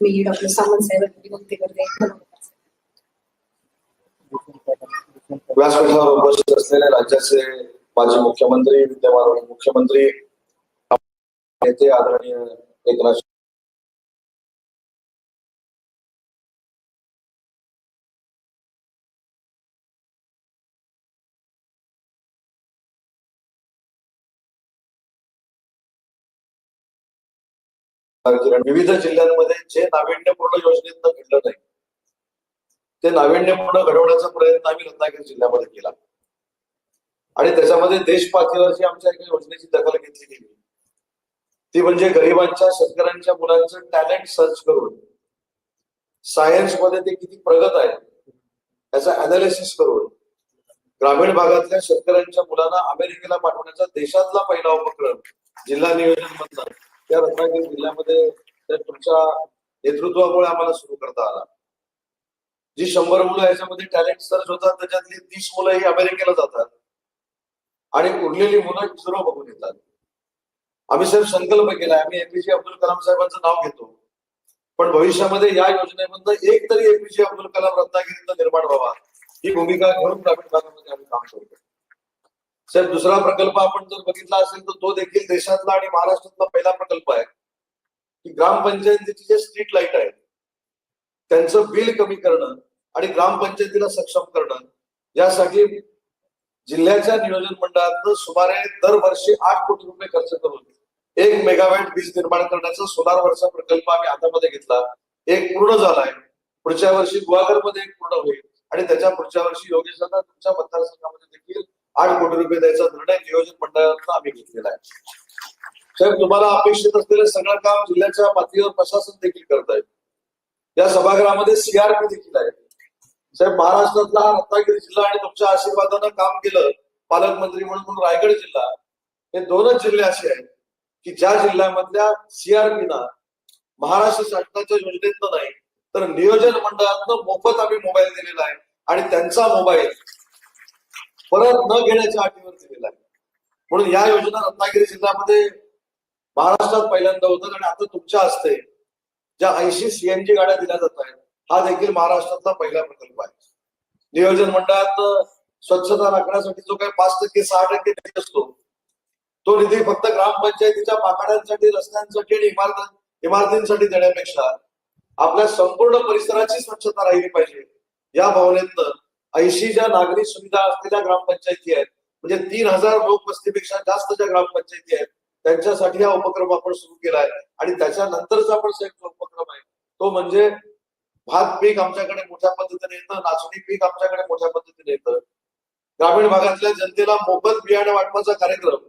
मी doctor Samant साहेबांची भक्ती करते. व्यासपीठावर उपस्थित असलेले राज्याचे माजी मुख्यमंत्री विद्यमान मुख्यमंत्री नेते आदरणीय एकनाथ विविध जिल्ह्यांमध्ये जे नाविन्यपूर्ण योजनेतनं घडलं नाही ते नाविन्यपूर्ण घडवण्याचा प्रयत्न आम्ही रत्नागिरी जिल्ह्यामध्ये केला. आणि त्याच्यामध्ये देश पातळीवरची आमच्या एका योजनेची दखल घेतली गेली ती म्हणजे गरिबांच्या शेतकऱ्यांच्या मुलांचं टॅलेंट सर्च करून सायन्समध्ये ते किती प्रगत आहे याचा अनालिसिस करून ग्रामीण भागातल्या शेतकऱ्यांच्या मुलांना अमेरिकेला पाठवण्याचा देशातला पहिला उपक्रम जिल्हा नियोजन मधला. त्या रत्नागिरी जिल्ह्यामध्ये तुमच्या नेतृत्वामुळे आम्हाला सुरू करता आला. जी शंभर मुलं याच्यामध्ये टॅलेंट सर्च होतात त्याच्यातली तीस मुलं ही अमेरिकेला जातात. आणि उरलेली मुलं इस्रो बघून येतात. आम्ही साहेब संकल्प केलाय आम्ही एपीजे अब्दुल कलाम साहेबांचं नाव घेतो. पण भविष्यामध्ये या योजनेमधनं एक तरी एपीजे अब्दुल कलाम रत्नागिरीचा निर्माण व्हावा ही भूमिका घेऊन ग्रामीण भागामध्ये आम्ही काम करतो साहेब दुसरा प्रकल्प आपण जर बघितला असेल तर तो देखील देशातला आणि महाराष्ट्रातला पहिला प्रकल्प आहे. की ग्रामपंचायतीची जे स्ट्रीट लाइट आहेत त्यांचं बिल कमी करणं आणि ग्रामपंचायतीला सक्षम करणं यासाठी जिल्ह्याच्या नियोजन मंडळातनं सुमारे दरवर्षी आठ कोटी रुपये खर्च करून एक मेगावॅट वीज निर्माण करण्याचा सोलार वर्षा प्रकल्प आम्ही हातामध्ये घेतला. एक पूर्ण झालाय. पुढच्या वर्षी गुहागरमध्ये एक पूर्ण होईल. आणि त्याच्या पुढच्या वर्षी योगेश दादा तुमच्या मतदारसंघामध्ये देखील आठ कोटी रुपये द्यायचा निर्णय नियोजन मंडळातनं आम्ही घेतलेला आहे. साहेब तुम्हाला अपेक्षित असलेलं सगळं काम जिल्ह्याच्या पातळीवर प्रशासन देखील करत आहे. या सभागृहामध्ये सीआरपी देखील आहे. साहेब महाराष्ट्रातला हा रत्नागिरी जिल्हा आणि तुमच्या आशीर्वादानं काम केलं पालकमंत्री म्हणून म्हणून रायगड जिल्हा हे दोनच जिल्हे असे आहेत की ज्या जिल्ह्यामधल्या सीआरपीना महाराष्ट्र शासनाच्या योजनेतनं नाही तर नियोजन मंडळातनं मोफत आम्ही मोबाईल दिलेला आहे आणि त्यांचा मोबाईल परत न घेण्याच्या अटीवर दिलेला आहे. म्हणून या योजना रत्नागिरी जिल्ह्यामध्ये महाराष्ट्रात पहिल्यांदा होतात आणि आता तुमच्या हस्ते ज्या ऐंशी सीएनजी गाड्या दिल्या जात आहेत हा देखील महाराष्ट्रातला पहिला प्रकल्प आहे. नियोजन मंडळात स्वच्छता राखण्यासाठी जो काही पाच टक्के सहा टक्के निधी असतो तो निधी फक्त ग्रामपंचायतीच्या पाकाड्यांसाठी रस्त्यांसाठी आणि इमारत इमारतींसाठी देण्यापेक्षा आपल्या संपूर्ण परिसराची स्वच्छता राहिली पाहिजे. या भावनेतनं ऐंशी ज्या नागरी सुविधा असलेल्या ग्रामपंचायती आहेत म्हणजे तीन हजार लोकवस्तीपेक्षा जास्त ज्या ग्रामपंचायती आहेत त्यांच्यासाठी हा उपक्रम आपण सुरू केलाय. आणि त्याच्यानंतरचा आपण संयुक्त उपक्रम आहे. तो म्हणजे भात पीक आमच्याकडे मोठ्या पद्धतीने येतं नाचणी पीक आमच्याकडे मोठ्या पद्धतीने येतं. ग्रामीण भागातल्या जनतेला मोफत बियाणे वाटपाचा कार्यक्रम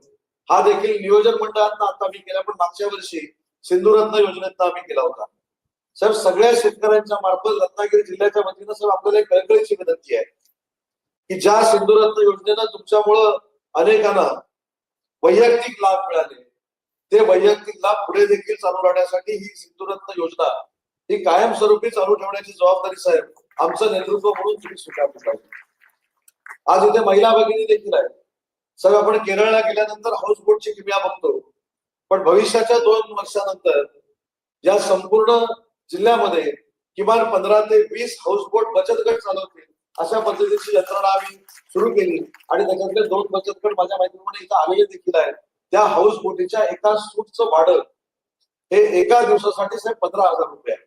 हा देखील नियोजन मंडळात आता आम्ही केला पण मागच्या वर्षी सिंधुरत्न योजनेत आम्ही केला होता. साहेब सगळ्या शेतकऱ्यांच्या मार्फत रत्नागिरी जिल्ह्याच्या वतीनं साहेब आपल्याला एक कळकळीची विनंती आहे की ज्या सिंधुरत्न योजनेनं तुमच्यामुळं अनेकांना वैयक्तिक लाभ मिळाले ते वैयक्तिक लाभ पुढे देखील चालू राहण्यासाठी ही सिंधुरत्न योजना ही कायमस्वरूपी चालू ठेवण्याची जबाबदारी साहेब आमचं नेतृत्व म्हणून तुम्ही स्वीकारली पाहिजे. आज इथे महिला भगिनी देखील आहे सर आपण केरळला गेल्यानंतर हाऊस बोटची किमया बघतो. पण भविष्याच्या दोन वर्षानंतर या संपूर्ण जिल्ह्यामध्ये किमान पंधरा ते वीस हाऊस बोट बचत गट चालवतील अशा पद्धतीची यंत्रणा आम्ही सुरू केली. आणि त्याच्यातले दोन बचत गट माझ्या माहितीप्रमाणे इथं आलेले देखील आहेत. त्या हाऊस बोटीच्या एका सूटचं भाडं हे एका दिवसासाठी साहेब पंधरा हजार रुपये आहे.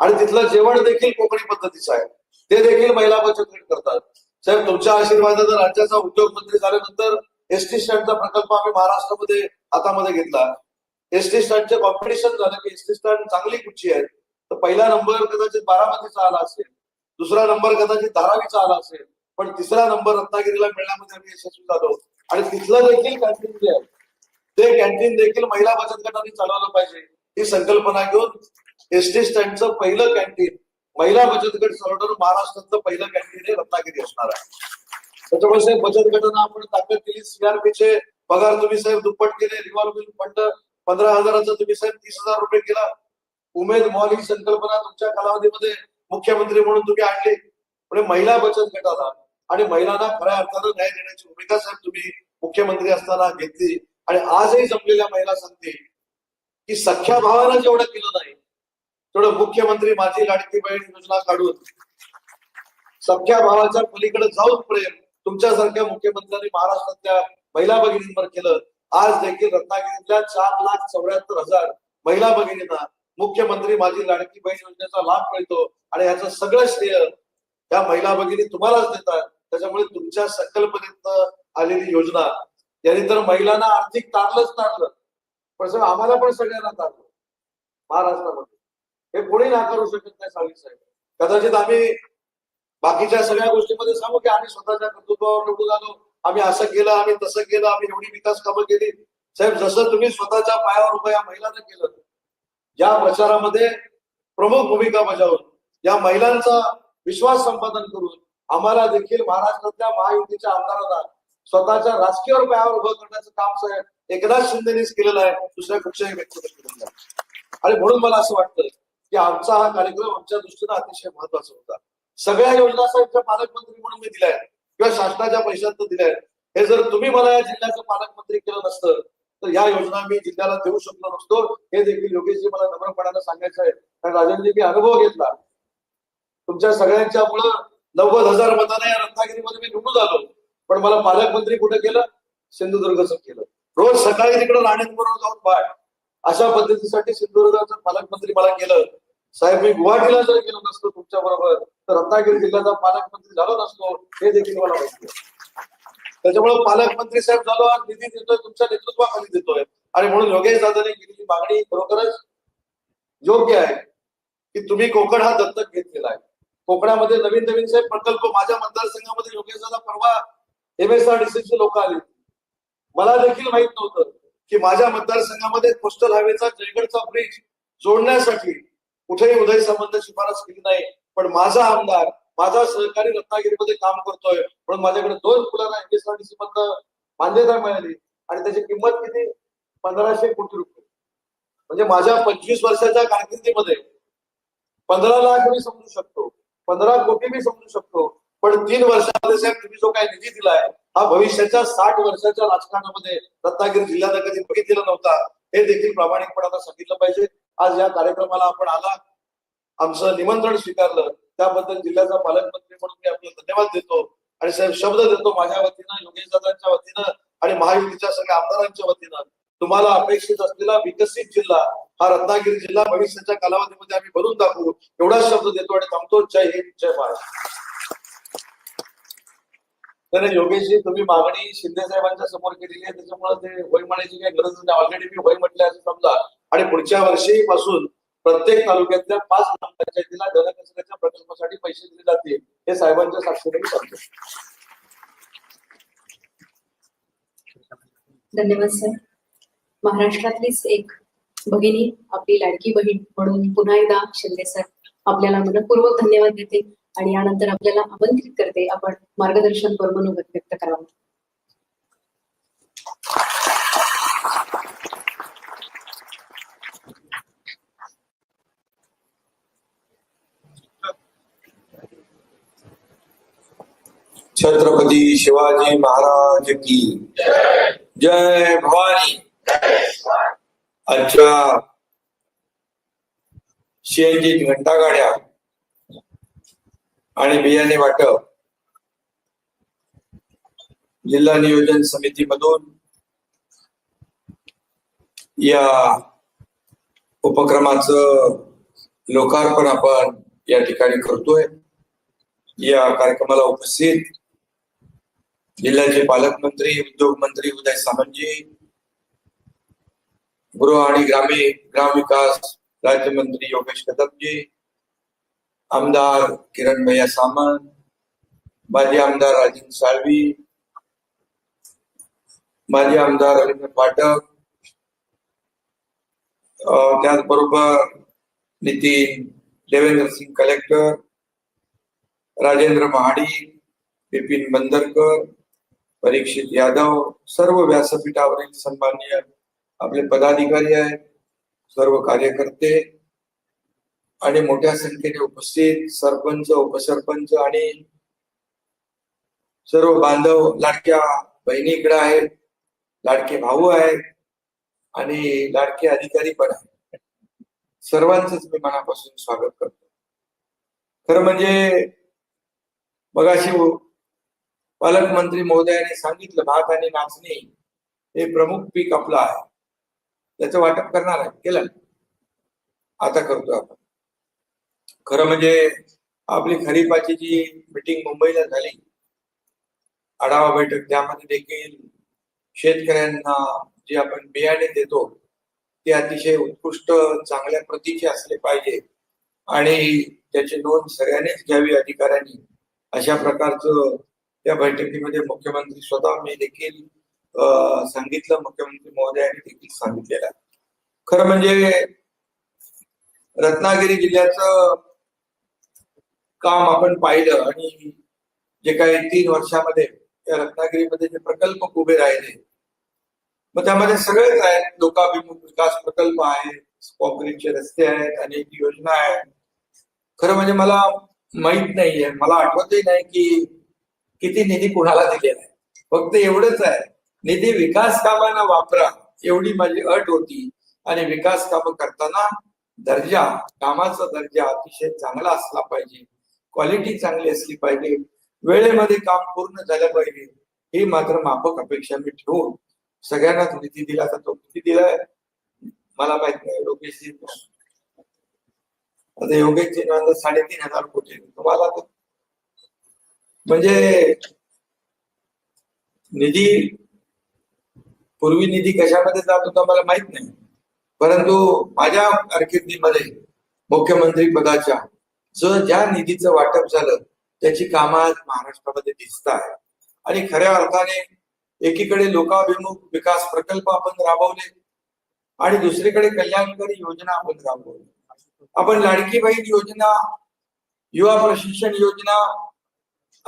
आणि तिथलं जेवण देखील कोकणी पद्धतीचं आहे. ते देखील महिला बचत गट करतात. साहेब तुमच्या आशीर्वादानं राज्याचा उद्योग मंत्री झाल्यानंतर एसटी स्टँडचा प्रकल्प आम्ही महाराष्ट्रामध्ये हातामध्ये घेतला. एसटी स्टँडचे कॉम्पिटिशन झालं की एस टी स्टँड चांगली कुठची आहे. तर पहिला नंबर कदाचित बारामतीचा आला असेल दुसरा नंबर कदाचित धारावीचा आला असेल पण तिसरा नंबर रत्नागिरीला मिळण्यामध्ये आम्ही यशस्वी झालो. आणि तिथलं देखील कॅन्टीन जे आहे ते कॅन्टीन देखील महिला बचत गटाने चालवलं पाहिजे ही संकल्पना घेऊन एस टी स्टँडचं पहिलं कॅन्टीन महिला बचत गट चालवणारं महाराष्ट्रातलं पहिलं कॅन्टीन हे रत्नागिरी असणार आहे. त्याच्यामुळे बचत गटांना आपण ताकद केली सीआरपीचे पगार तुम्ही साहेब दुप्पट केले रिव्हॉल्विंग फंड पंधरा हजाराचा तुम्ही साहेब तीस हजार रुपये केला. उमेद मॉल ही संकल्पना तुमच्या कालावधीमध्ये मुख्यमंत्री म्हणून तुम्ही आणली. म्हणजे महिला बचत गटाला आणि महिलांना खऱ्या अर्थानं न्याय देण्याची भूमिका साहेब तुम्ही मुख्यमंत्री असताना घेतली. आणि आजही जमलेल्या महिला सांगतील की सख्या भावानं जेवढं केलं नाही तेवढं मुख्यमंत्री माझी लाडकी बहीण योजना काढून सख्या भावाच्या पलीकडे जाऊन प्रेम तुमच्यासारख्या मुख्यमंत्र्यांनी महाराष्ट्रातल्या महिला भगिनींवर केलं. आज देखील रत्नागिरीतल्या चार लाख चौऱ्याहत्तर हजार महिला भगिनींना मुख्यमंत्री माझी लाडकी बहीण योजनेचा लाभ मिळतो आणि ह्याचं सगळं श्रेय या महिला भगिनी तुम्हालाच देतात. त्याच्यामुळे तुमच्या संकल्पनेत आलेली योजना यांनी तर महिलांना आर्थिक ताणलंच ताणलं. पण सर आम्हाला पण सगळ्यांना ताणलं. महाराष्ट्रामध्ये. हे कोणी नाकारू शकत नाही सावी साहेब. कदाचित आम्ही बाकीच्या सगळ्या गोष्टीमध्ये सांगू की आम्ही स्वतःच्या कर्तृत्वावर निवडून आलो. आम्ही असं केलं आम्ही तसं केलं आम्ही एवढी विकास कामं केली. साहेब जसं तुम्ही स्वतःच्या पायावर उभं या महिलांना केलं या प्रचारामध्ये प्रमुख भूमिका बजावून या महिलांचा विश्वास संपादन करून आम्हाला देखील महाराष्ट्रातल्या महायुतीच्या आमदारांना स्वतःच्या राजकीय पायावर उभं करण्याचं काम साहेब एकनाथ शिंदेनेच केलेलं आहे दुसऱ्या कुठच्याही व्यक्त केलेलं आणि म्हणून मला असं वाटतं की आमचा हा कार्यक्रम आमच्या दृष्टीनं अतिशय महत्त्वाचा होता. सगळ्या योजना साहेबच्या पालकमंत्री म्हणून मी दिल्या आहेत किंवा शासनाच्या पैशांचं दिल्या आहेत. हे जर तुम्ही मला या जिल्ह्याचं पालकमंत्री केलं नसतं तर या योजना मी जिल्ह्याला देऊ शकलो नसतो हे देखील योगेशजी मला नम्रपणानं सांगायचं आहे. कारण राजनजी मी अनुभव घेतला. तुमच्या सगळ्यांच्या मुळे नव्वद हजार मतांना या रत्नागिरीमध्ये मी निवडून आलो. पण मला पालकमंत्री कुठे केलं? सिंधुदुर्गचं केलं. रोज सकाळी तिकडे राणेंबरोबर जाऊन बाय अशा पद्धतीसाठी सिंधुदुर्गाचं पालकमंत्री मला केलं. साहेब मी गुवाहाटीला जर गेलो नसतो तुमच्या बरोबर तर रत्नागिरी जिल्ह्याचा पालकमंत्री झालो नसतो हे देखील मला माहिती आहे. त्याच्यामुळे पालकमंत्री साहेब झालो आज निधी देतोय तुमच्या नेतृत्वाखाली देतोय. आणि म्हणून योगेश दादाने केलेली मागणी खरोखरच योग्य आहे की तुम्ही कोकण हा दत्तक घेतलेला आहे. कोकणामध्ये नवीन नवीन साहेब प्रकल्प माझ्या मतदारसंघामध्ये योगेश दादा परवा एमएसआरडीसीची लोक आली मला देखील माहीत नव्हतं की माझ्या मतदारसंघामध्ये कोस्टल हायवेचा जयगडचा ब्रिज जोडण्यासाठी कुठेही उदय संबंध शिफारस केली नाही. पण माझा आमदार माझा सहकारी रत्नागिरीमध्ये काम करतोय. म्हणून माझ्याकडे दोन फुलांना एमएसआरडीसी मधनं मान्यता मिळाली आणि त्याची किंमत किती? पंधराशे कोटी रुपये. म्हणजे माझ्या पंचवीस वर्षाच्या कारकिर्दीमध्ये पंधरा लाख मी समजू शकतो. पंधरा कोटी मी समजू शकतो. पण तीन वर्षामध्ये साहेब तुम्ही जो काही निधी दिलाय हा भविष्याच्या साठ वर्षाच्या राजकारणामध्ये रत्नागिरी जिल्ह्यात कधी बघितलेला नव्हता. हे देखील प्रामाणिकपणानं सांगितलं पाहिजे. आज या कार्यक्रमाला आपण आला. आमचं निमंत्रण स्वीकारलं. त्याबद्दल जिल्ह्याचा पालकमंत्री म्हणून मी आपला धन्यवाद देतो. आणि साहेब शब्द देतो माझ्या वतीनं योगेश दादांच्या वतीनं आणि महायुतीच्या सगळ्या आमदारांच्या वतीनं. तुम्हाला अपेक्षित असलेला विकसित जिल्हा हा रत्नागिरी जिल्हा भविष्याच्या कालावधीमध्ये आम्ही भरून दाखवू एवढाच शब्द देतो आणि थांबतो. जय हिंद जय महाराष्ट्र. योगेशजी तुम्ही मागणी शिंदे साहेबांच्या समोर केलेली आहे. त्याच्यामुळे ते होय म्हणायची काही गरज नाही. ऑलरेडी मी होय म्हटलं असं समजा. आणि पुढच्या वर्षीपासून प्रत्येक तालुक्यातल्या पाच ग्रामपंचायतीला जलकचऱ्याच्या प्रकल्पासाठी पैसे दिले जातील हे साहेबांच्या साक्षीने धन्यवाद सर. महाराष्ट्रातलीच एक भगिनी आपली लाडकी बहीण म्हणून पुन्हा एकदा शिंदे सर आपल्याला मनपूर्वक धन्यवाद देते आणि यानंतर आपल्याला आमंत्रित करते. आपण मार्गदर्शन करून मनोगत व्यक्त करावं. छत्रपती शिवाजी महाराज की। जय भवानी। आजच्या सीएनजी घंटा गाड्या आणि बियाणे वाटप। जिल्हा नियोजन समितीमधून या उपक्रमाचं लोकार्पण आपण या ठिकाणी करतोय। या कार्यक्रमाला उपस्थित जिल्ह्याचे पालकमंत्री उद्योग मंत्री उदय सामंतजी गृह आणि ग्रामीण ग्राम विकास राज्यमंत्री योगेश कदमजी आमदार किरण भैया सामंत माजी आमदार राजेंद्र साळवी माजी आमदार रवींद्र पाठक त्याचबरोबर नितीन देवेंद्र सिंग कलेक्टर राजेंद्र महाडी बिपिन बंदरकर परीक्षित यादव सर्व व्यासपीठावरील सन्माननीय आपले पदाधिकारी आहेत सर्व कार्यकर्ते आणि मोठ्या संख्येने उपस्थित सरपंच उपसरपंच आणि सर्व बांधव लाडक्या बहिणीकडे आहेत लाडके भाऊ आहेत आणि लाडके अधिकारी पण आहेत. सर्वांच मी मनापासून स्वागत करतो. खरं म्हणजे मगाशी पालकमंत्री महोदयाने सांगितलं भात आणि नाचणी हे प्रमुख पीक आपलं आहे. त्याचं वाटप करणार आहे केलं. आता करतो आपण. खरं म्हणजे आपली खरीपाची जी मिटिंग मुंबईला झाली आढावा बैठक त्यामध्ये देखील शेतकऱ्यांना जे आपण बियाणे देतो ते अतिशय उत्कृष्ट चांगल्या प्रतीचे असले पाहिजे. आणि त्याची नोंद सगळ्यांनीच घ्यावी अधिकाऱ्यांनी. अशा प्रकारचं त्या बैठकीमध्ये मुख्यमंत्री स्वतः मी देखील सांगितलं मुख्यमंत्री महोदयांनी देखील सांगितलेलं आहे. खरं म्हणजे रत्नागिरी जिल्ह्याचं काम आपण पाहिलं आणि जे काही तीन वर्षामध्ये त्या रत्नागिरीमध्ये जे प्रकल्प उभे राहिले मग त्यामध्ये सगळेच आहेत. लोकाभिमुख विकास प्रकल्प आहेत कॉन्क्रीटचे रस्ते आहेत अनेक योजना आहेत. खरं म्हणजे मला माहीत नाहीये मला आठवतही नाही की किती निधी कुणाला दिलेला आहे? फक्त एवढंच आहे. निधी विकास कामांना वापरा एवढी माझी अट होती. आणि विकास कामं करताना दर्जा कामाचा दर्जा अतिशय चांगला असला पाहिजे. क्वालिटी चांगली असली पाहिजे. वेळेमध्ये काम पूर्ण झालं पाहिजे. ही मात्र माफक अपेक्षा मी ठेवून सगळ्यांनाच निधी दिला जातो किती दिलाय मला माहीत नाही. योगेश आता योगेशजी साडेतीन हजार कोटी तुम्हाला तर म्हणजे निधी पूर्वी निधी कशामध्ये जात होता मला माहीत नाही. परंतु माझ्या कारकिर्दीमध्ये मुख्यमंत्री पदाच्या जो ज्या निधीचं वाटप झालं त्याची कामं आज महाराष्ट्रामध्ये दिसत आहे आणि खऱ्या अर्थाने एकीकडे लोकाभिमुख विकास प्रकल्प आपण राबवले आणि दुसरीकडे कल्याणकारी योजना आपण राबवली. आपण लाडकी बहीण योजना युवा प्रशिक्षण योजना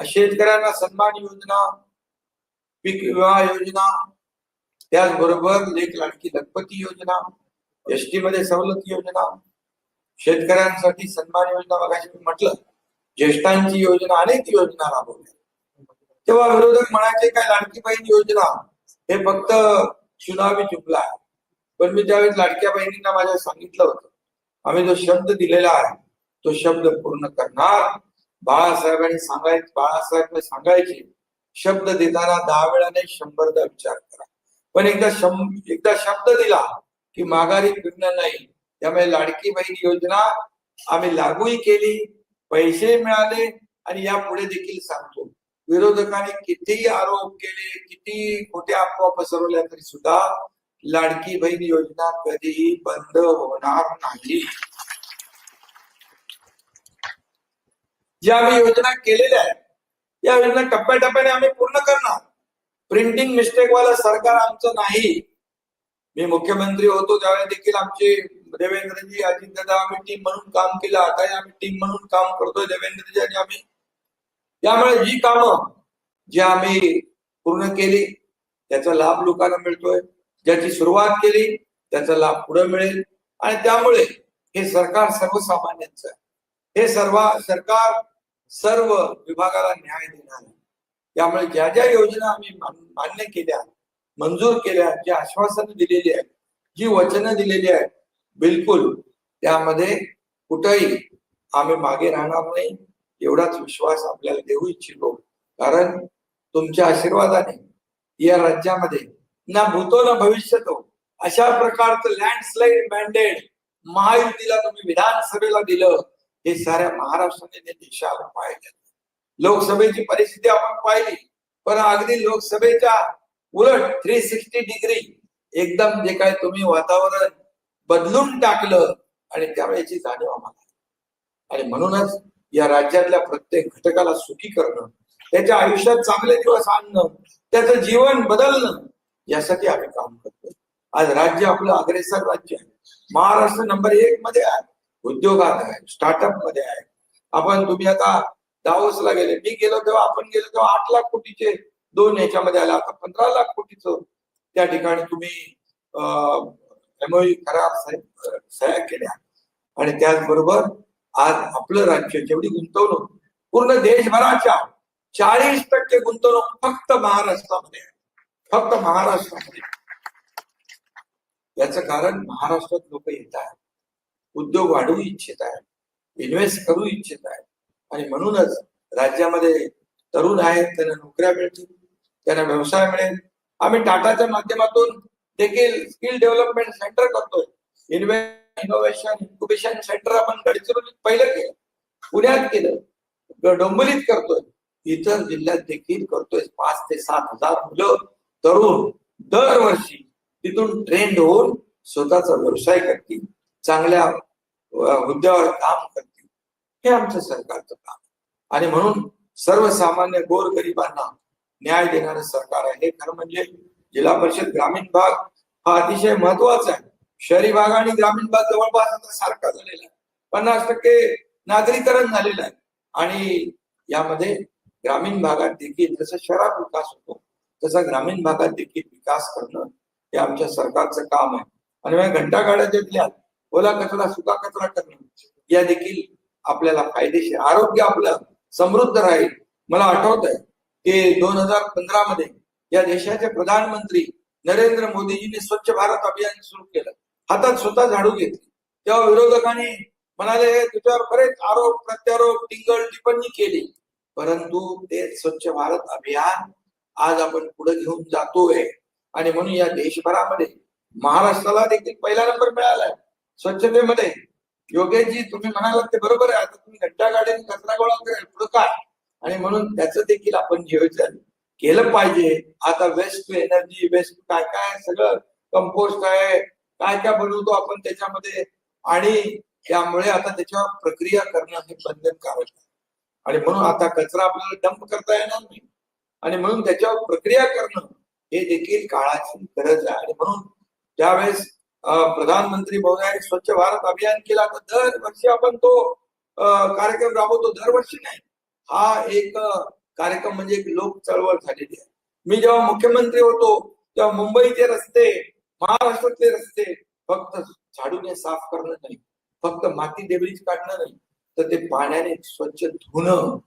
शेतकऱ्यांना सन्मान योजना पीक विमा योजना त्याचबरोबर लेख लाडकी लखपती योजना एस टी मध्ये सवलत योजना शेतकऱ्यांसाठी सन्मान योजना बघायची मी म्हटलं ज्येष्ठांची योजना अनेक योजना राबवल्या. तेव्हा विरोधक म्हणायचे काय लाडकी बहीण योजना? हे फक्त चुनावी जुमला आहे. पण मी त्यावेळेस लाडक्या बहिणींना माझ्या सांगितलं होतं. आम्ही जो शब्द दिलेला आहे तो शब्द पूर्ण करणार. बाळासाहेबांनी सांगाय बाळासाहेब सांगायचे शब्द देताना दहा वेळाने शंभरदा विचार करा. पण एकदा शंभ एकदा शब्द दिला की माघारी फिरणं नाही त्यामुळे लाडकी बहीण योजना आम्ही लागूही केली पैसे मिळाले आणि यापुढे देखील सांगतो. विरोधकांनी कितीही आरोप केले किती खोट्या अफवा पसरवल्या तरी सुद्धा लाडकी बहीण योजना कधीही बंद होणार नाही. ज्या आम्ही योजना केलेल्या आहेत या योजना टप्प्याटप्प्याने आम्ही पूर्ण करणार. प्रिंटिंग मिस्टेक वाला सरकार आमचं नाही. मी मुख्यमंत्री होतो त्यावेळेस देखील आमचे देवेंद्रजी अजितदादा आम्ही टीम म्हणून काम केलं. आता आम्ही टीम म्हणून काम करतोय देवेंद्रजी आणि आम्ही. त्यामुळे जी कामं जी आम्ही पूर्ण केली त्याचा लाभ लोकांना मिळतोय. ज्याची सुरुवात केली त्याचा लाभ पुढे मिळेल. आणि त्यामुळे हे सरकार सर्वसामान्यांचं आहे. हे सर्व सरकार सर्व विभागाला न्याय देणार त्यामुळे ज्या ज्या योजना आम्ही मान्य केल्या मंजूर केल्या जी आश्वासनं दिलेली आहेत जी वचनं दिलेली आहेत बिलकुल त्यामध्ये कुठंही आम्ही मागे राहणार नाही एवढाच विश्वास आपल्याला देऊ इच्छितो. कारण तुमच्या आशीर्वादाने या राज्यामध्ये ना भूतो ना भविष्यतो अशा प्रकारचं लँडस्लाईड मॅन्डेट महायुतीला तुम्ही विधानसभेला दिलं हे साऱ्या महाराष्ट्राने देशाला पाहिजे लोकसभेची परिस्थिती आपण पाहिली पण अगदी लोकसभेच्या उलट थ्री सिक्स्टी डिग्री एकदम जे काय तुम्ही वातावरण बदलून टाकलं आणि त्यामुळे जाणीव आम्हाला आणि म्हणूनच या राज्यातल्या प्रत्येक घटकाला सुखी करणं त्याच्या आयुष्यात चांगले दिवस आणणं त्याचं जीवन बदलणं यासाठी आम्ही काम करतो आज राज्य आपलं अग्रेसर राज्य आहे. महाराष्ट्र नंबर एक मध्ये आहे. उद्योगात आहे स्टार्टअपमध्ये आहे. आपण तुम्ही आता दावसला गेले मी गेलो तेव्हा आपण गेलो तेव्हा आठ लाख कोटीचे दोन याच्यामध्ये आला आता पंधरा लाख कोटीचं त्या ठिकाणी तुम्ही करार सह्या केल्या. आणि त्याचबरोबर आज आपलं राज्य जेवढी गुंतवणूक पूर्ण देशभराच्या चाळीस टक्के गुंतवणूक फक्त महाराष्ट्रामध्ये आहे. फक्त महाराष्ट्रामध्ये. याच कारण महाराष्ट्रात लोक येत आहेत. उद्योग वाढवू इच्छित आहे इन्व्हेस्ट करू इच्छित आहे. आणि म्हणूनच राज्यामध्ये तरुण आहेत त्यांना नोकऱ्या मिळतील त्यांना व्यवसाय मिळेल. आम्ही टाटाच्या माध्यमातून देखील स्किल डेव्हलपमेंट सेंटर करतोय. इनोव्हेशन इन्क्युबेशन सेंटर आपण गडचिरोलीत पहिलं केलं. पुण्यात केलं. डोंबलीत डोंबिवलीत करतोय. इतर जिल्ह्यात देखील करतोय. पाच ते सात हजार मुलं तरुण दरवर्षी तिथून ट्रेंड होऊन स्वतःचा व्यवसाय करतील. चांगल्या हुद्द्यावर काम करतील. हे आमचं सरकारचं काम आहे. आणि म्हणून सर्वसामान्य गोर गरिबांना न्याय देणारं सरकार आहे. हे खरं म्हणजे जिल्हा परिषद ग्रामीण भाग हा अतिशय महत्त्वाचा आहे. शहरी भाग आणि ग्रामीण भाग जवळपास आता सारखा झालेला आहे. पन्नास टक्के नागरीकरण झालेलं आहे. आणि यामध्ये ग्रामीण भागात देखील जसं शहरात विकास होतो तसा ग्रामीण भागात देखील विकास करणं हे आमच्या सरकारचं काम आहे. आणि घंटा घंटा गाड्यातल्या ओला कचरा सुका कचरा करणं. या देखील आपल्याला फायदेशीर. आरोग्य आपलं समृद्ध राहील. मला आठवत आहे की दोन हजार पंधरा मध्ये या देशाचे प्रधानमंत्री नरेंद्र मोदीजींनी स्वच्छ भारत अभियान सुरू केलं. हातात स्वतः झाडू घेतली. तेव्हा विरोधकांनी म्हणाले तुझ्यावर बरेच आरोप प्रत्यारोप टिंगल टिप्पणी केली. परंतु ते स्वच्छ भारत अभियान आज आपण पुढे घेऊन जातोय. आणि म्हणून या देशभरामध्ये महाराष्ट्राला देखील पहिला नंबर मिळालाय. स्वच्छतेमध्ये. योगेशजी तुम्ही म्हणालात ते बरोबर आहे. आता तुम्ही घंटा गाडीने कचरा गोळा करेल पुढे काय? आणि म्हणून त्याचं देखील आपण नियोजन केलं पाहिजे. आता वेस्ट टू एनर्जी वेस्ट काय काय सगळं कंपोस्ट आहे. काय काय बनवतो आपण त्याच्यामध्ये? आणि त्यामुळे आता त्याच्यावर प्रक्रिया करणं हे बंधनकारक आहे. आणि म्हणून आता कचरा आपल्याला डंप करता येणार नाही. आणि म्हणून त्याच्यावर प्रक्रिया करणं हे देखील काळाची गरज आहे. आणि म्हणून त्यावेळेस प्रधानमंत्री महोदयांनी स्वच्छ भारत अभियान केला. तर दरवर्षी आपण तो कार्यक्रम राबवतो. दरवर्षी नाही. हा एक कार्यक्रम म्हणजे एक लोक चळवळ झालेली आहे. मी जेव्हा मुख्यमंत्री होतो तेव्हा मुंबईचे रस्ते महाराष्ट्रातले रस्ते फक्त झाडूने साफ करणं नाही. फक्त माती डेब्रिज काढणं नाही. तर ते पाण्याने स्वच्छ धुणं.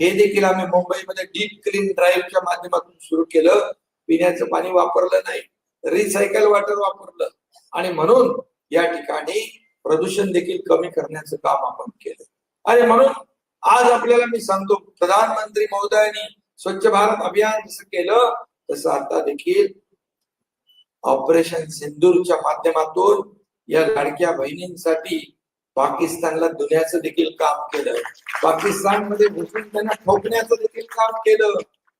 हे देखील आम्ही मुंबईमध्ये डीप क्लीन ड्राईव्हच्या माध्यमातून सुरू केलं. पिण्याचं पाणी वापरलं नाही. रिसायकल वॉटर वापरलं. आणि म्हणून या ठिकाणी प्रदूषण देखील कमी करण्याचं काम आपण केलं. आणि म्हणून आज आपल्याला मी सांगतो प्रधानमंत्री महोदयांनी स्वच्छ भारत अभियान जसं केलं तसं आता देखील ऑपरेशन सिंदूरच्या माध्यमातून या लाडक्या बहिणींसाठी पाकिस्तानला दुनियाचं देखील काम केलं. पाकिस्तानमध्ये घुसून त्यांना ठोकण्याचं देखील काम केलं.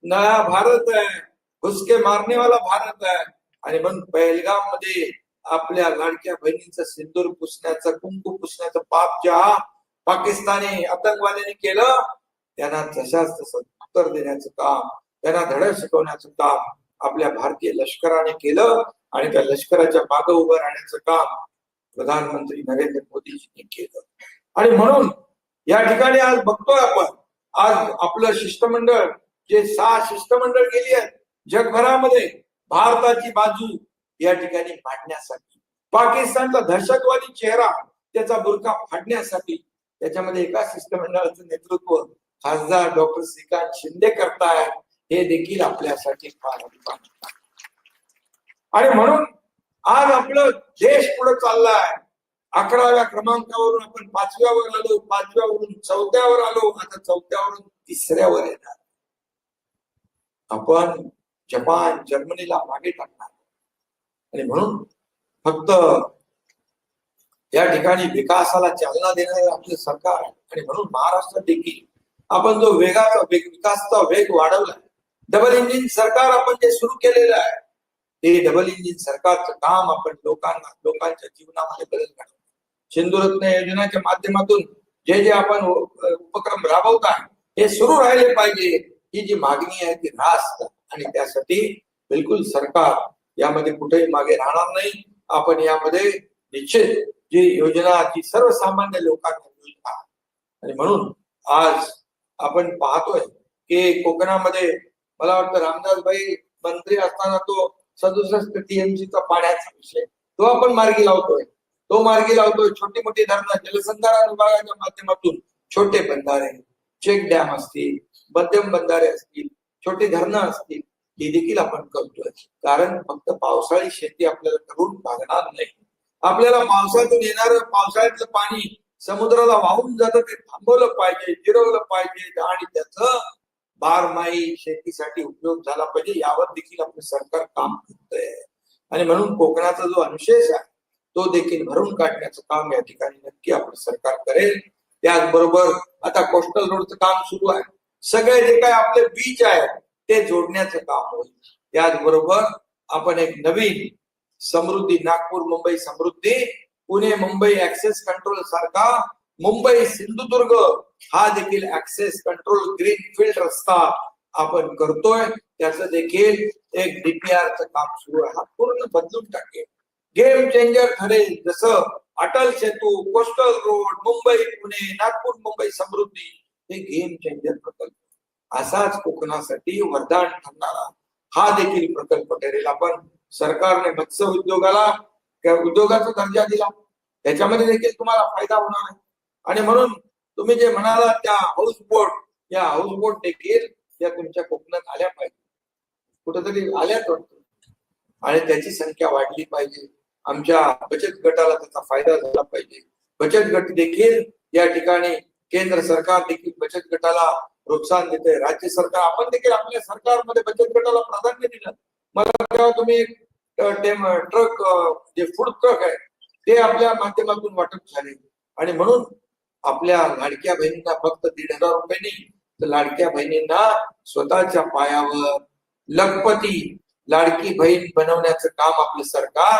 नया भारत आहे घुसके मारने वाला भारत आहे. आणि मग पहलगाममध्ये आपल्या लाडक्या बहिणींचं सिंदूर पुसण्याचं कुंकू पुसण्याचं पाप ज्या पाकिस्तानी आतंकवाद्यांनी केलं त्यांना तशाच तसं उत्तर देण्याचं काम त्यांना धडा शिकवण्याचं काम आपल्या भारतीय लष्कराने केलं आणि त्या लष्कराच्या मागे उभं राहण्याचं काम प्रधानमंत्री नरेंद्र मोदीजींनी केलं. आणि म्हणून या ठिकाणी आज बघतोय आपण आज आपलं शिष्टमंडळ जे सहा शिष्टमंडळ गेली आहेत जगभरामध्ये भारताची बाजू या ठिकाणी मांडण्यासाठी. पाकिस्तानचा दहशतवादी चेहरा त्याचा बुरखा फाडण्यासाठी त्याच्यामध्ये एका शिष्टमंडळाचं नेतृत्व खासदार डॉक्टर श्रीकांत शिंदे करतायत हे देखील आपल्यासाठी फार आणि म्हणून आज आपलं देश पुढे चाललाय. अकराव्या क्रमांकावरून आपण पाचव्यावर आलो पाचव्यावरून चौथ्यावर आलो आता चौथ्यावरून तिसऱ्यावर येणार. आपण जपान जर्मनीला मागे टाकणार. आणि म्हणून फक्त या ठिकाणी विकासाला चालना देणारे आपले सरकार आहे. आणि म्हणून महाराष्ट्रात देखील आपण जो वेगाचा वेग विकासचा वेग वाढवलाय डबल इंजिन सरकार आपण जे सुरू केलेलं आहे ते डबल इंजिन सरकारचं काम आपण लोकांना लोकांच्या जीवनामध्ये बदल घडवलं सिंधुरत्न योजनेच्या माध्यमातून जे जे आपण उपक्रम राबवत आहे हे सुरू राहिले पाहिजे. ही जी मागणी आहे ती रास्त. आणि त्यासाठी बिलकुल सरकार यामध्ये कुठेही मागे राहणार नाही आपण यामध्ये निश्चित जी योजना जी सर्वसामान्य लोकांना योजना आहे. आणि म्हणून आज आपण पाहतोय की कोकणामध्ये मला वाटतं रामदासभाई मंत्री असताना तो सदुसष्ट टीएमसीचा पाण्याचा विषय तो आपण मार्गी लावतोय तो मार्गी लावतोय छोटी मोठी धरणं जलसंधारण विभागाच्या माध्यमातून छोटे बंधारे चेक डॅम असतील मध्यम बंधारे असतील छोटी धरणं असतील ही देखील आपण करतोय. कारण फक्त पावसाळी शेती आपल्याला करून भागणार नाही. आपल्याला पावसातून येणार पावसाळ्यातलं पाणी समुद्राला वाहून जातं ते थांबवलं पाहिजे जिरवलं पाहिजे आणि त्याच बारमाही शेतीसाठी उपयोग झाला पाहिजे यावर देखील आपलं सरकार काम करतंय. आणि म्हणून कोकणाचा जो अनुशेष आहे तो देखील भरून काढण्याचं काम या ठिकाणी नक्की आपलं सरकार करेल. त्याचबरोबर आता कोस्टल रोडचं काम सुरू आहे. सगळे जे काय आपले बीच आहे ते जोडण्याचं काम होईल. त्याचबरोबर आपण एक नवीन समृद्धी नागपूर मुंबई समृद्धी पुणे मुंबई ऍक्सेस कंट्रोल सारखा मुंबई सिंधुदुर्ग हा देखील ऍक्सेस कंट्रोल ग्रीन फील्ड रस्ता आपण करतोय. त्याचं देखील एक डीपीआरचं काम सुरू आहे. हा पूर्ण बदलून टाकेल. गेम चेंजर ठरेल. जसं अटल सेतू कोस्टल रोड मुंबई पुणे नागपूर मुंबई समृद्धी हे गेम चेंजर प्रकल्प. असाच कोकणासाठी वरदान ठरणारा हा देखील प्रकल्प ठरेल. आपण सरकारने मत्स्य उद्योगाला उद्योगाचा दर्जा दिला. त्याच्यामध्ये देखील तुम्हाला फायदा होणार आहे. आणि म्हणून तुम्ही जे म्हणाला त्या हाऊस बोट या हाऊस बोट देखील या तुमच्या कोकणात आल्या पाहिजे. कुठेतरी आल्याच वाटतं. आणि त्याची संख्या वाढली पाहिजे. आमच्या बचत गटाला त्याचा फायदा झाला पाहिजे. बचत गट देखील या ठिकाणी केंद्र सरकार देखील बचत गटाला प्रोत्साहन देते राज्य सरकार आपण देखील आपल्या सरकारमध्ये बचत गटाला प्राधान्य दिलं. मला तेव्हा तुम्ही ट्रक जे फूड ट्रक आहे ते आपल्या माध्यमातून वाटप झाले. आणि म्हणून आपल्या लाडक्या बहिणींना फक्त दीड हजार रुपये नाही तर लाडक्या बहिणींना स्वतःच्या पायावर लखपती लाडकी बहीण बनवण्याचं काम आपलं सरकार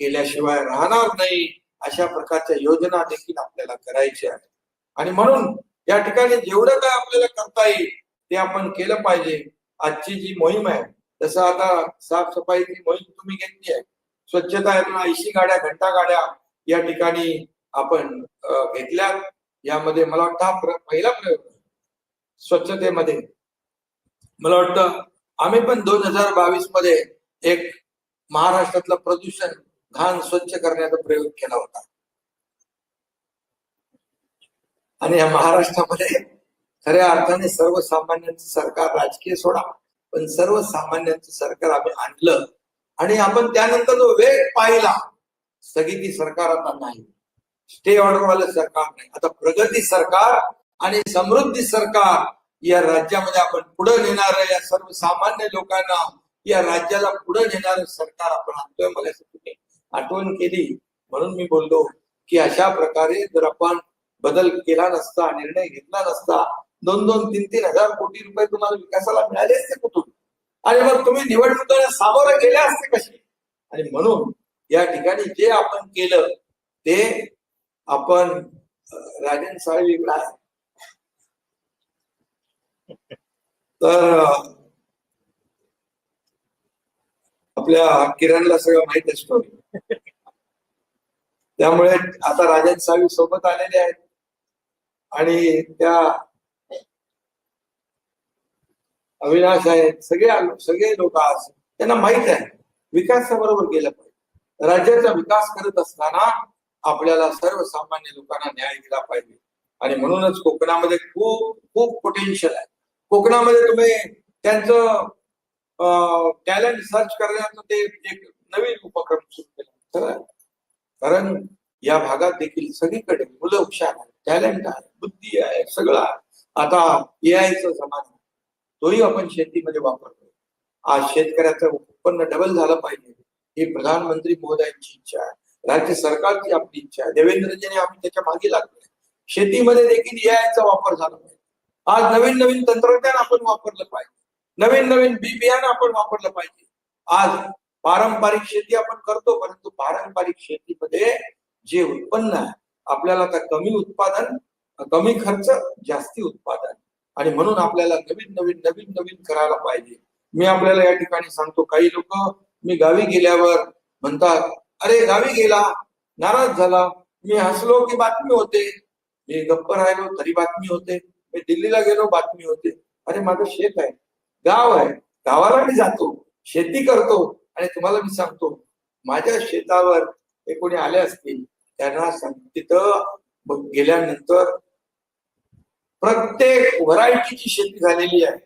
केल्याशिवाय राहणार नाही अशा प्रकारच्या योजना देखील आपल्याला करायच्या आहेत. आणि म्हणून या ठिकाणी जेवढं काय आपल्याला करता येईल ते आपण केलं पाहिजे. आजची जी मोहीम आहे जसं आता साफसफाईची मोहीम तुम्ही घेतली आहे स्वच्छता यातून ऐंशी गाड्या घंटा गाड्या या ठिकाणी आपण घेतल्या यामध्ये मला वाटतं हा पहिला प्रयोग स्वच्छतेमध्ये. मला वाटतं आम्ही पण दोन हजार बावीसमध्ये एक महाराष्ट्रातलं प्रदूषण घाण स्वच्छ करण्याचा प्रयोग केला होता. आणि या महाराष्ट्रामध्ये खऱ्या अर्थाने सर्वसामान्यांचं सरकार राजकीय सोडा पण सर्वसामान्यांचं सरकार आम्ही आणलं. आणि आपण त्यानंतर जो वेग पाहिला स्थगिती सरकार आता नाही. स्टे ऑर्डरवालं सरकार नाही. आता प्रगती सरकार आणि समृद्धी सरकार या राज्यामध्ये आपण पुढे नेणार या सर्वसामान्य लोकांना या राज्याला पुढे नेणार सरकार आपण आणतोय. मला आठवण केली. म्हणून मी बोललो की अशा प्रकारे जर आपण बदल केला नसता निर्णय घेतला नसता दोन दोन तीन तीन हजार कोटी रुपये तुम्हाला विकासाला मिळाले असते कुठून? आणि मग तुम्ही निवडणुकांना सामोरं गेले असते कशी? आणि म्हणून या ठिकाणी जे आपण केलं ते आपण राजेंद्र राजन साळवी वेगळा आहे तर आपल्या किरणला सगळं माहीत असतो. त्यामुळे आता राजन साहेब सोबत आलेले आहेत. आणि त्या अविनाश आहेत सगळे सगळे लोक आज त्यांना माहीत आहे विकासाबरोबर गेलं पाहिजे. राज्याचा विकास करत असताना आपल्याला सर्वसामान्य लोकांना न्याय दिला पाहिजे. आणि म्हणूनच कोकणामध्ये खूप खूप पोटेन्शियल आहे. कोकणामध्ये तुम्ही त्यांचं टॅलेंट सर्च करण्याचं ते एक नवीन उपक्रम सुरू केला. कारण या भागात देखील सगळीकडे मुलं हुशार आहे टॅलेंट आहे बुद्धी आहे सगळं आहे. आता एआयचा जमाना तोही आपण शेतीमध्ये वापरतो आज शेतकऱ्याचं उत्पन्न डबल झालं पाहिजे ही प्रधानमंत्री मोदयांची इच्छा आहे. राज्य सरकारची आपली इच्छा आहे. देवेंद्रजीने आम्ही त्याच्यामागे लागलोय शेतीमध्ये देखील एआयचा वापर झाला पाहिजे. आज नवीन नवीन तंत्रज्ञान आपण वापरलं पाहिजे. नवीन नवीन बी बियाणं आपण वापरलं पाहिजे. आज पारंपरिक शेती आपण करतो परंतु पारंपरिक शेतीमध्ये जे उत्पन्न आहे आपल्याला तर कमी उत्पादन कमी खर्च जास्ती उत्पादन. आणि म्हणून आपल्याला नवीन नवीन नवीन नवीन करायला पाहिजे. मी आपल्याला या ठिकाणी सांगतो काही लोक मी गावी गेल्यावर म्हणतात अरे गावी गेला नाराज झाला. मी हसलो की बातमी होते. मी गप्प राहिलो तरी बातमी होते. मी दिल्लीला गेलो बातमी होते. अरे माझं शेत आहे. गाव आहे. गावाला मी जातो. शेती करतो. आणि तुम्हाला मी सांगतो माझ्या शेतावर हे कोणी आले असतील त्यांना सांग तिथं गेल्यानंतर प्रत्येक व्हरायटीची शेती झालेली आहे.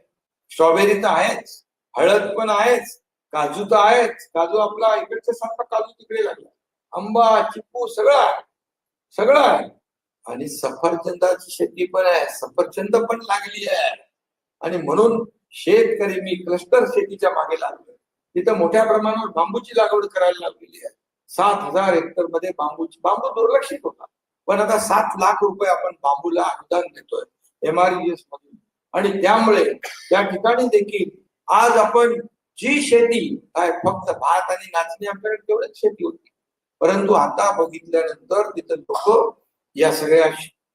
स्ट्रॉबेरी तर आहेच हळद पण आहेच काजू तर आहेच काजू आपला इकडच्या सारखा काजू तिकडे लागला. आंबा चिप्पू सगळं आहे सगळं आहे. आणि सफरचंदाची शेती पण आहे सफरचंद पण लागली आहे. आणि म्हणून शेतकरी मी क्लस्टर शेतीच्या मागे लागलो तिथं मोठ्या प्रमाणावर बांबूची लागवड करायला लागलेली आहे. सात हजार हेक्टरमध्ये बांबूची बांबू दुर्लक्षित होता. पण आता सात लाख रुपये आपण बांबूला अनुदान देतोय एमआरईएस मधून. आणि त्यामुळे त्या ठिकाणी देखील आज आपण जी शेती काय फक्त भात आणि नाचणी आपल्याकडे तेवढीच शेती होती. परंतु आता बघितल्यानंतर तिथं लोक या सगळ्या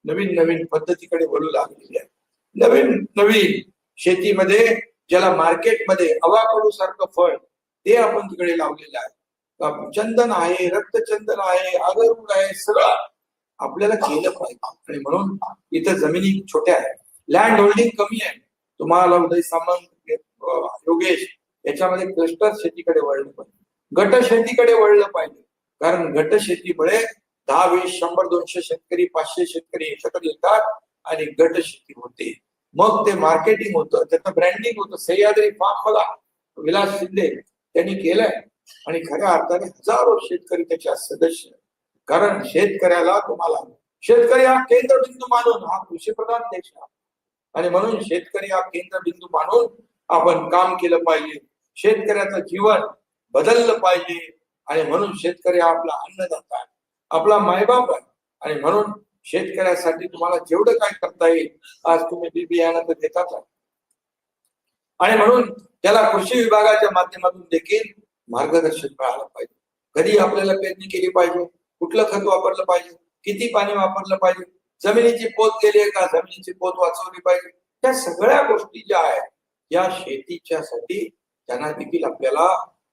नवीन नवीन पद्धतीकडे वळू लागलेली आहे नवीन नवीन शेतीमध्ये ज्याला मार्केटमध्ये अवाकडू सारखं फळ ते आपण तिकडे लावलेलं आहे. चंदन आहे रक्तचंदन आहे अगरवूड आहे सगळं आपल्याला केलं पाहिजे. आणि म्हणून इथं जमिनी छोट्या आहेत. लँड होल्डिंग कमी आहे. तुम्हाला उदय सामंत योगेश याच्यामध्ये क्लस्टर शेतीकडे वळलं पाहिजे. गट शेतीकडे वळलं पाहिजे. कारण गट शेतीमुळे दहा वीस शंभर दोनशे शेतकरी पाचशे शेतकरी एकत्र येतात आणि गट शेती होते. मग ते मार्केटिंग होतं त्याचं ब्रँडिंग होतं. सह्याद्री फार्म बघा. विलास शिंदे त्यांनी केलंय. आणि खऱ्या अर्थाने हजारो शेतकरी त्याच्या सदस्य. कारण शेतकऱ्याला तुम्हाला शेतकरी हा केंद्रबिंदू मानून हा कृषीप्रधान देश आणि म्हणून शेतकरी हा केंद्रबिंदू मानून आपण काम केलं पाहिजे. शेतकऱ्याचं जीवन बदललं पाहिजे. आणि म्हणून शेतकरी हा आपला अन्नदाता आहे. आपला मायबाप आहे. आणि म्हणून शेतकऱ्यासाठी तुम्हाला जेवढं काय करता येईल आज तुम्ही बी बियाणं तर देतात आहे. आणि म्हणून त्याला कृषी विभागाच्या माध्यमातून देखील मार्गदर्शन मिळालं पाहिजे. कधी आपल्याला पेरणी केली पाहिजे कुठलं खत वापरलं पाहिजे किती पाणी वापरलं पाहिजे जमिनीची पोत केली आहे का जमिनीची पोत वाचवली पाहिजे त्या सगळ्या गोष्टी ज्या आहेत या शेतीच्या साठी त्यांना देखील आपल्याला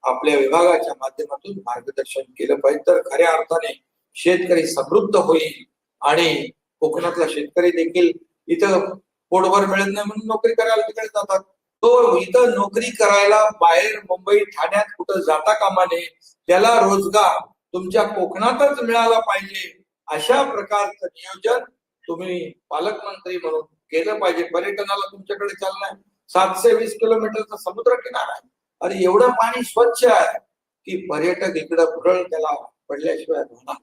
आपल्या विभागाच्या माध्यमातून मार्गदर्शन केलं पाहिजे. तर खऱ्या अर्थाने शेतकरी समृद्ध होईल आणि कोकणातला शेतकरी देखील इथं पोटभर मिळत नाही म्हणून नोकरी करायला तिकडे जातात. तो इथं नोकरी करायला बाहेर मुंबई ठाण्यात कुठं जाता कामा नये त्याला रोजगार तुमच्या कोकणातच मिळाला पाहिजे. अशा प्रकारचं नियोजन तुम्ही पालकमंत्री म्हणून केलं पाहिजे. पर्यटनाला तुमच्याकडे चालना आहे. सातशे वीस किलोमीटरचा समुद्र किनारा आहे. आणि एवढं पाणी स्वच्छ आहे की पर्यटक इकडं भुरळ त्याला पडल्याशिवाय राहणार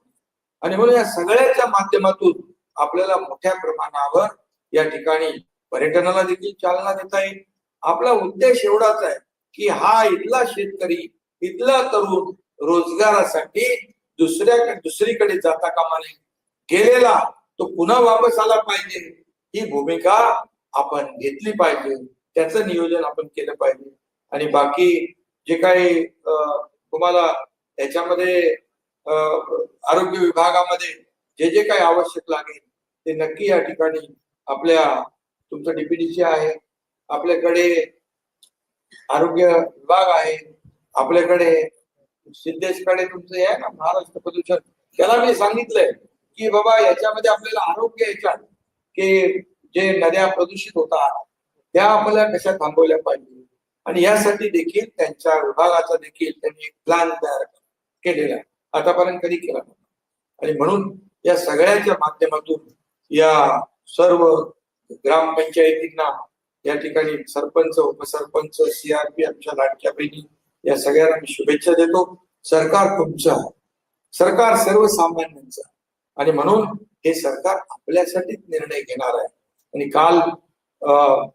आणि म्हणून या सगळ्याच्या माध्यमातून आपल्याला मोठ्या प्रमाणावर या ठिकाणी पर्यटनाला देखील चालना देता येईल. आपला उद्देश एवढाच आहे की हा इथला शेतकरी इथला तरुण रोजगारासाठी दुसऱ्या दुसरीकडे जाता कामा नये. गेलेला तो पुन्हा वापस आला पाहिजे. ही भूमिका आपण घेतली पाहिजे. त्याचं नियोजन आपण केलं पाहिजे. आणि बाकी जे काही तुम्हाला याच्यामध्ये आरोग्य विभागामध्ये जे जे काही आवश्यक लागेल ते नक्की या ठिकाणी आपल्या तुमचं डीपीडीसी आहे. आपल्याकडे आरोग्य विभाग आहे. आपल्याकडे सिद्धेशकडे तुमचं आहे ना महाराष्ट्र प्रदूषण. त्याला मी सांगितलंय की बाबा याच्यामध्ये आपल्याला आरोग्य याच्यात की जे नद्या प्रदूषित होतात त्या आपल्याला कशा थांबवल्या पाहिजे? आणि यासाठी देखील त्यांच्या विभागाचा देखील त्यांनी एक प्लॅन तयार केलेला आहे. आतापर्यंत कधी केला नव्हता. आणि म्हणून या सगळ्याच्या माध्यमातून या सर्व ग्रामपंचायतींना या ठिकाणी सरपंच उपसरपंच सीआरपी आमच्या लाडक्या बहिणी या सगळ्यांना मी शुभेच्छा देतो. सरकार तुमचं आहे. सरकार सर्वसामान्यांचं आणि म्हणून हे सरकार आपल्यासाठीच निर्णय घेणार आहे. आणि काल अं,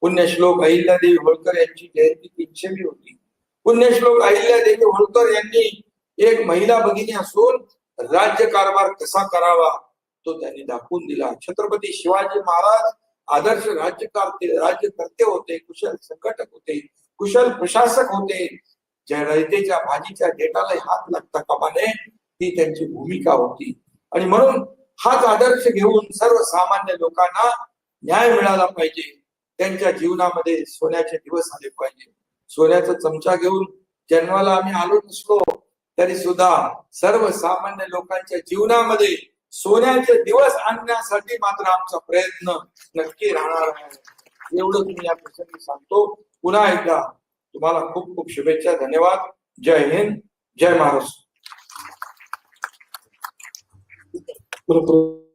पुण्यश्लोक अहिल्यादेवी होळकर यांची जयंती तीनशेवी होती. पुण्यश्लोक अहिल्यादेवी होळकर यांनी एक महिला भगिनी असून राज्य कारभार कसा करावा तो त्यांनी दाखवून दिला. छत्रपती शिवाजी महाराज आदर्श राज्यकर्ते राज्यकर्ते होते कुशल संघटक होते कुशल प्रशासक होते. ज्या रयतेच्या भाजीच्या डेटाला हात लागता कामा नये ही त्यांची भूमिका होती. आणि म्हणून हाच आदर्श घेऊन सर्वसामान्य लोकांना न्याय मिळाला पाहिजे. त्यांच्या जीवनामध्ये सोन्याचे दिवस आले पाहिजे. सोन्याचा चमचा घेऊन जन्माला आम्ही आलो नसलो तरी सुद्धा सर्वसामान्य लोकांच्या जीवनामध्ये सोन्याचे दिवस आणण्यासाठी मात्र आमचा प्रयत्न नक्की राहणार आहे एवढं तुम्ही या प्रसंगी सांगतो. पुन्हा एकदा तुम्हाला खूप खूप शुभेच्छा. धन्यवाद. जय हिंद. जय महाराष्ट्र.